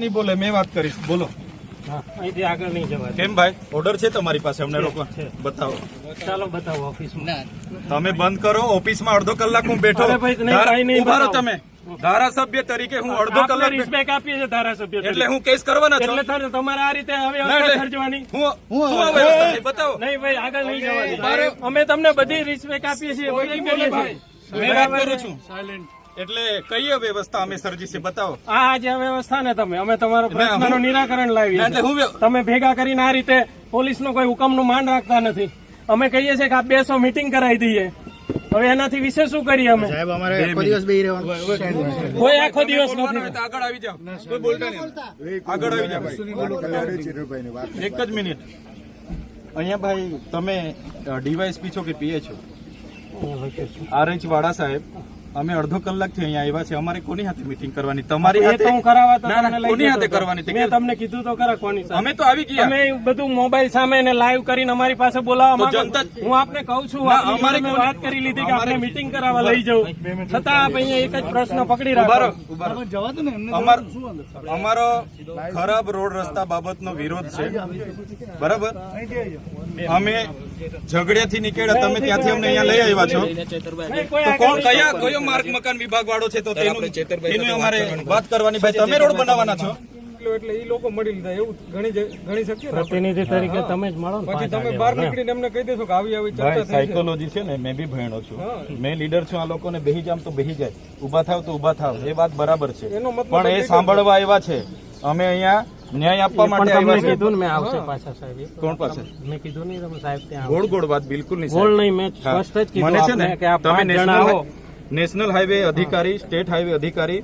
નહીં બોલે મેં વાત કરીશ બોલો. અહીંથી આગળ નહીં જવા કેમ ભાઈ? ઓર્ડર છે તમારી પાસે અમને લોકો? બતાવો. ચાલો બતાવો ઓફિસમાં તમે બંધ કરો ઓફિસમાં અડધો કલાક હું બેઠો. અરે ભાઈ, નહીં, ધારા- કાંઈ નહીં ઊભા રહો તમે. ધારાસભ્ય તરીકે હું અડધો કલાક રિસ્પેક્ટ આપીએ છીએ ધારાસભ્ય એટલે હું કેસ કરવાના નથી એટલે તમારે આ રીતે હવે ના, એટલે હું હું હવે બતાવો. નહીં ભાઈ આગળ નહીં જવાની. અમે તમને બધી રિસ્પેક્ટ આપીએ છીએ. મેં વાત કરું છું. એટલે કઈ વ્યવસ્થા અમે સર્જી છે? બતાવો. આ જે વ્યવસ્થા ને તમે અમે તમારો પ્રશ્નનો નિરાકરણ લાવી એટલે હું તમે ભેગા કરીને આ રીતે પોલીસનો કોઈ હુકમનું માન રાખતા નથી. અમે કહીએ છીએ કે આ બેસો મીટિંગ કરાવી દઈએ. હવે એનાથી વિશે શું કરીએ અમે? સાહેબ અમારે આખો દિવસ બેહી રહેવાનું. કોઈ આખો દિવસ નથી. આગળ આવી જાઓ. કોઈ બોલતા નહીં. આગળ આવી જાઓ એક જ મિનિટ. અહીંયા ભાઈ તમે ડીવાયસપી છો કે પીએ છો? આરએચ વાડા સાહેબ અમે અડધો કલાકથી અહીંયા આવ્યા છે અમારે કોની હાથે મીટિંગ કરવાની? તમારી હાથે? હું કરાવવા તો ના, ના, તમને કોની હાથે કરવાની મેં તમને કીધું તો ખરા કોની સાથે. અમે તો આવી ગયા. અમે બધું મોબાઈલ સામે ને લાઈવ કરીને અમારી પાસે બોલાવવા માંગો જનતા- હું આપને કહું છું અમારે વાત કરી લીધી કે અમારે- આપણે મીટિંગ કરાવવા લઈ જવું. છતાં આપ અહીંયા એક જ પ્રશ્ન પકડી રહ્યા જવા દો ને રહો. અમારો ખરાબ રોડ રસ્તા બાબતનો વિરોધ છે. બરાબર? અમે ઝઘડિયાથી નીકળ્યા તમે ત્યાંથી અમને અહીંયા લઈ આવ્યા છો. તો કોણ કયા કયો માર્ગ મકાન વિભાગ વાળો છે તો તેનું અમારે વાત કરવાની. ભાઈ તમે રોડ બનાવવાના છો? એટલે એ લોકો મળી લીધા. એવું ઘણી ઘણી શક્ય પ્રતિનિધિ તરીકે તમે જ મળો પછી તમે બહાર નીકળીને એમને કહી દેશો કે આવી આવી ચર્ચા થઈ સાયકોલોજી છે ને મેં બી ભણ્યો છું. મેં લીડર છું આ લોકોને બેહી જામ તો બેહી જાય. ઊભા થાવ તો ઊભા થાવ. એ વાત બરાબર છે. પણ એ સાંભળવા આવ્યા છે. અમે અહીંયા ન્યાય આપવા માટે આવ્યા છે. કીધું ને મેં આવશે પાછા સાહેબ. કોણ પાસે? મેં કીધું નહીં તમે સાહેબ ત્યાં ગોળ ગોળ વાત બિલકુલ નહીં ગોળ નહીં મેં સ્પષ્ટ જ મને છે ને કે આપ તમે નેશનલ હાઈવે અધિકારી સ્ટેટ હાઈવે અધિકારી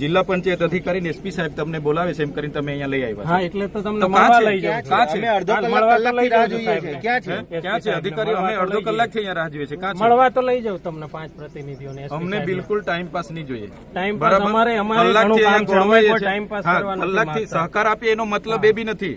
જિલ્લા પંચાયત અધિકારી એસપી સાહેબ તમને બોલાવે છે એમ કરીને તમે અહીંયા લઈ આવ્યા હા એટલે તો તમને મળવા લઈ જાઉં કાં છે? અમે અડધો કલાક લઈ રાહ જોઈએ છે. ક્યાં છે? ક્યાં છે? અધિકારી અમે અડધો કલાકથી અહીંયા રાહ જોઈએ છે. કાં છે? મળવા તો લઈ જાઉં તમને પાંચ પ્રતિનિધિઓને અમને બિલકુલ ટાઈમ પાસ નહીં જોઈએ. ટાઈમ પાસ અમારે અમારે ઘણું કામ છે. ટાઈમ પાસ કરવાનો કરવા કલાકથી સહકાર આપીએ એનો મતલબ એ બી નથી.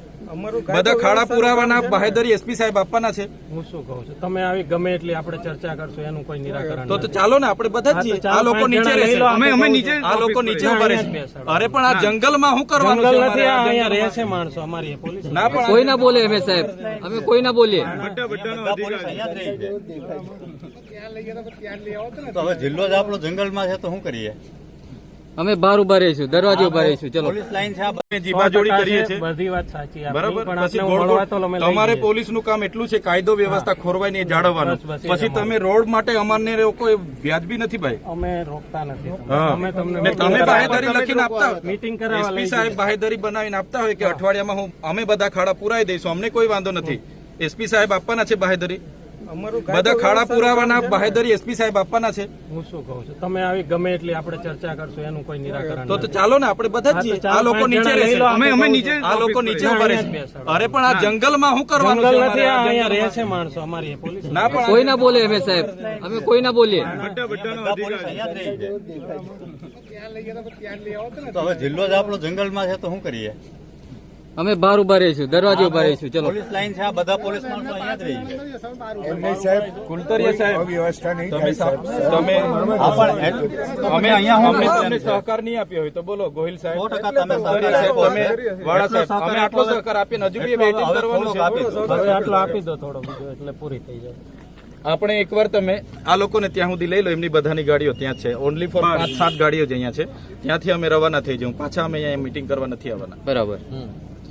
બધા ખાડા પુરાવાના બાહેદરી એસપી સાહેબ આપવાના છે. હું શું કહું છું? તમે આવી ગમે એટલી આપણે ચર્ચા કરશો એનું કોઈ નિરાકરણ તો તો ચાલો ને આપણે બધા જ આ લોકો નીચે અમે અમે નીચે આ લોકો નીચે ઊભા. અરે પણ આ જંગલમાં શું કરવાનું જંગલ નથી અહીંયા રહે છે માણસો અમારી પોલીસ ના પણ કોઈ ના બોલે અમે સાહેબ. અમે કોઈ ના બોલીએ. તો હવે જિલ્લો જ આપણો જંગલમાં છે તો શું કરીએ? અમે બહાર ઊભા રહીશું દરવાજે ઊભા રહીશું ચલો. પોલીસ લાઈન છે આ કરીએ છીએ. બધી વાત સાચી બરાબર? પછી આપને ગોળ મળવા તો ગોળ અમે લઈ તમારે જઈએ. પોલીસનું કામ એટલું છે કાયદો વ્યવસ્થા ખોરવાય ને જાળવવાનું. પછી તમે રોડ માટે અમારને લોકો વ્યાજબી નથી ભાઈ? અમે રોકતા નથી. અમે તમને તમે કરાવવા- લખીને આપતા હોય. કરાવવા એસપી સાહેબ બાહેદારી બાહેધરી બનાવીને આપતા હોય કે અઠવાડિયામાં હું અમે બધા ખાડા પુરાઈ દઈશું અમને કોઈ વાંધો નથી. એસપી સાહેબ આપવાના છે બાહેધરી. અમારું બધા ખાડા પુરાવાના બાહેદરી એસપી સાહેબ આપવાના છે. હું શું કહું છું? તમે આવી ગમે એટલી આપણે ચર્ચા કરશો એનું કોઈ નિરાકરણ તો તો ચાલો ને આપણે બધા જ આ લોકો નીચે લો, અમે અમે નીચે આ લોકો નીચે ઊભા બેસાડો. અરે પણ આ જંગલમાં શું કરવાનું જંગલ નથી અહીંયા રહે છે માણસો અમારી પોલીસ. ના પણ કોઈ ના બોલે અમે સાહેબ. અમે કોઈ ના બોલીએ. રહી તો હવે જિલ્લો જ આપણો જંગલમાં છે તો શું કરીએ? અમે બહાર ઊભા રહીશું દરવાજે ઊભા રહીશું ચલો. પોલીસ લાઈન છે આ બધા પોલીસ માણસો અહીંયા જ રહી છે. કુલતરીયા સાહેબ વ્યવસ્થા નહીં તમે હા પણ અમે અહીંયા અમને તમને સહકાર નહીં આપ્યો હોય તો બોલો ગોહિલ સાહેબ. 100% તમે સહકાર સાહેબ, તમે વાળા સાહેબ અમે આટલો સહકાર આપીને હજુ બી વેઇટિંગ કરવાનું છે આપી દો. હવે આટલો આપી દો થોડો બીજો એટલે પૂરી થઈ જાય. આપણે એકવાર તમે આ લોકોને ત્યાં સુધી લઈ લો એમની બધાની ગાડીઓ ત્યાં જ છે. ઓનલી ફોર પાંચ સાત ગાડીઓ જ અહીંયા છે. ત્યાંથી અમે રવાના થઈ જવું પાછા અમે અહીંયા મીટિંગ કરવા નથી આવવાના. બરાબર.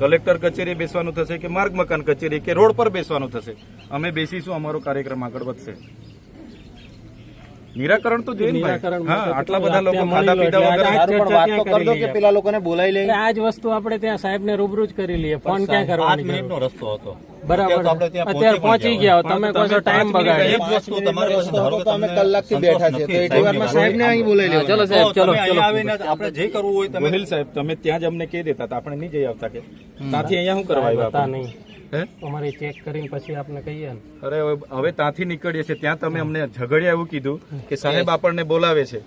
કલેક્ટર કચેરીએ બેસવાનું થશે કે માર્ગ મકાન કચેરી કે રોડ પર બેસવાનું થશે? અમે બેસીશું અમારો કાર્યક્રમ આગળ વધશે. નિરાકરણ તો જોઈએ હા આટલા બધા લોકો ખાધા પીધા વગર આ સારું, પણ વાત તો ચર્ચા દો કે પેલા લોકોને બોલાવી લઈએ એટલે આ જ વસ્તુ આપણે ત્યાં સાહેબ ને રૂબરૂ જ કરી લઈએ. ફોન ક્યાં કરવા મિનિટનો રસ્તો હતો. બરાબર. અત્યારે પહોંચી ગયા તમે કહો છો ટાઈમ બગાડે. એક વસ્તુ તમારે પાસે ધારો કે કલાકથી બેઠા છે તો એટલી વારમાં સાહેબને અહીં બોલાવી લો ચલો સાહેબ ચલો ચલો. આપણે જે કરવું હોય તમે ગોહિલ સાહેબ તમે ત્યાં જ અમને કહી દેતા હતા. આપણે નહીં જઈ આવતા કે. ત્યાંથી અહીંયા શું કરવા આવ્યા નહીં. હે? અમારે ચેક કરીને પછી આપને કહીએ ને. અરે હવે ત્યાંથી નીકળીએ છીએ. ત્યાં તમે અમને ઝઘડ્યા એવું કીધું કે સાહેબ આપણને બોલાવે છે.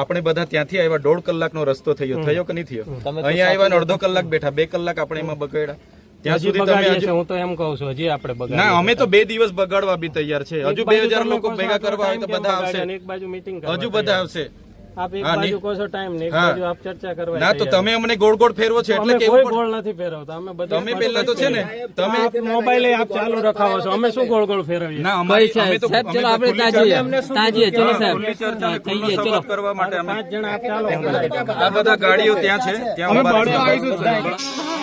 આપણે બધા ત્યાંથી આવ્યા. દોઢ કલાકનો રસ્તો થયો. થયો કે નહીં થયો? અહીંયા આવ્યા ને અડધો કલાક બેઠા. બે કલાક આપણે એમાં બગાડ્યા. ત્યાં સુધી તમે હજુ હું તો એમ કહું છું હજી આપણે ના અમે તો બે દિવસ બગાડવા બી તૈયાર છે. હજુ બે હજાર લોકો ભેગા કરવા આવે તો બધા આવશે. એક બાજુ મીટિંગ હજુ બધા આવશે. આપ એક બાજુ કહો છો ટાઈમ ને એક બાજુ આપ ચર્ચા કરવા ના તો તમે અમને ગોળ ગોળ ફેરવો છો એટલે અમે કોઈ ગોળ નથી ફેરવતા. અમે બધા તમે પેલા તો છે ને તમે મોબાઈલ આપ ચાલુ રખાવો છો. અમે શું ગોળ ગોળ ફેરવીએ? ના અમારી અમે તો સાહેબ ચલો આપણે ખુલ્લી ત્યાં જઈએ ચર્ચા- ત્યાં જઈએ ચલો. સાહેબ. ખુલ્લી ચર્ચા ને હા, થઈ ગઈ ચલો. કરવા માટે અમે પાંચ જણા આપ ચાલો. આ બધા ગાડીઓ ત્યાં છે ત્યાં.